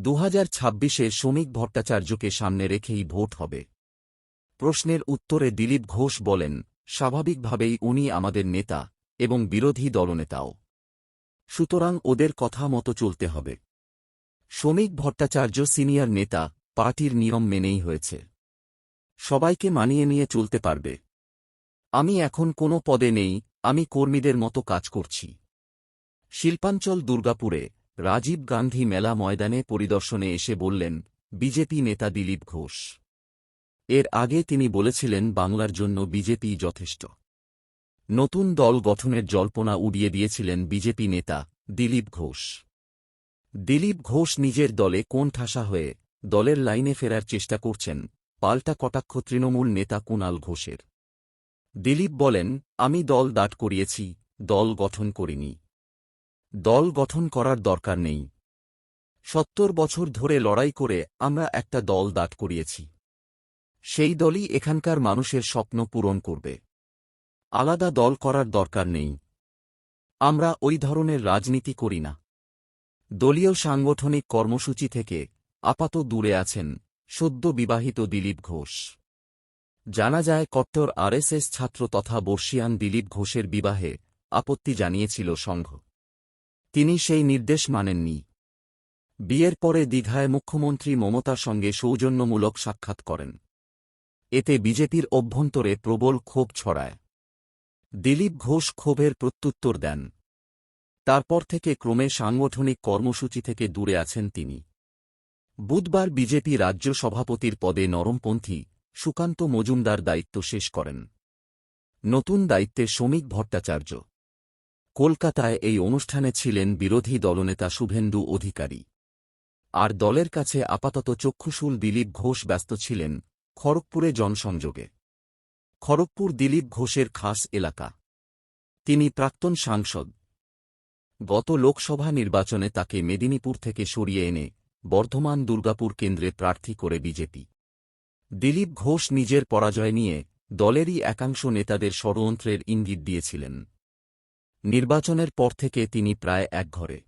দু হাজার ছাব্বিশে শ্রমিক ভট্টাচার্যকে সামনে রেখেই ভোট হবে। প্রশ্নের উত্তরে দিলীপ ঘোষ বলেন, স্বাভাবিকভাবেই উনি আমাদের নেতা এবং বিরোধী দলনেতাও। সুতরাং ওদের কথা মতো চলতে হবে। শ্রমিক ভট্টাচার্য সিনিয়র নেতা পার্টির নিয়ম মেনেই হয়েছে। সবাইকে মানিয়ে নিয়ে চলতে পারবে। আমি এখন কোনো পদে নেই, আমি কর্মীদের মতো কাজ করছি। শিল্পাঞ্চল দুর্গাপুরে রাজীব গান্ধী মেলা ময়দানে পরিদর্শনে এসে বললেন, বিজেপি নেতা দিলীপ ঘোষ। এর আগে তিনি বলেছিলেন, বাংলার জন্য বিজেপি যথেষ্ট। নতুন দল গঠনের জল্পনা উড়িয়ে দিয়েছিলেন বিজেপি নেতা দিলীপ ঘোষ। দিলীপ ঘোষ নিজের দলে কোন ঠাসা হয়ে দলের লাইনে ফেরার চেষ্টা করছেন, পাল্টা কটাক্ষ তৃণমূল নেতা কুণাল ঘোষের। দিলীপ বলেন, আমি দল দাঁড় করিয়েছি, দল গঠন করিনি। দল গঠন করার দরকার নেই। সত্তর বছর ধরে লড়াই করে আমরা একটা দল দাঁড় করিয়েছি। সেই দলই এখানকার মানুষের স্বপ্ন পূরণ করবে। আলাদা দল করার দরকার নেই। আমরা ওই ধরনের রাজনীতি করি না। দলীয় সাংগঠনিক কর্মসূচি থেকে আপাত দূরে আছেন সদ্য বিবাহিত দিলীপ ঘোষ। জানা যায় কট্টর আরএসএস ছাত্র তথা বর্ষিয়ান দিলীপ ঘোষের বিবাহে আপত্তি জানিয়েছিল সংঘ। তিনি সেই নির্দেশ মানেননি। বিয়ের পরে দীঘায় মুখ্যমন্ত্রী মমতার সঙ্গে সৌজন্যমূলক সাক্ষাৎ করেন। এতে বিজেপির অভ্যন্তরে প্রবল ক্ষোভ ছড়ায়। দিলীপ ঘোষ ক্ষোভের প্রত্যুত্তর দেন। তারপর থেকে ক্রমে সাংগঠনিক কর্মসূচি থেকে দূরে আছেন তিনি। বুধবার বিজেপি রাজ্য সভাপতির পদে নরমপন্থী সুকান্ত মজুমদার দায়িত্ব শেষ করেন। নতুন দায়িত্বে শ্রমিক ভট্টাচার্য। কলকাতায় এই অনুষ্ঠানে ছিলেন বিরোধী দলনেতা শুভেন্দু অধিকারী। আর দলের কাছে আপাতত চক্ষুশূল দিলীপ ঘোষ ব্যস্ত ছিলেন খড়গপুরে জনসংযোগে। খড়গপুর দিলীপ ঘোষের খাস এলাকা। তিনি প্রাক্তন সাংসদ। গত লোকসভা নির্বাচনে তাকে মেদিনীপুর থেকে সরিয়ে এনে বর্ধমান দুর্গাপুর কেন্দ্রে প্রার্থী করে বিজেপি। দিলীপ ঘোষ নিজের পরাজয় নিয়ে দলেরই একাংশ নেতাদের ষড়যন্ত্রের ইঙ্গিত দিয়েছিলেন। নির্বাচনের পর থেকে তিনি প্রায় একঘরে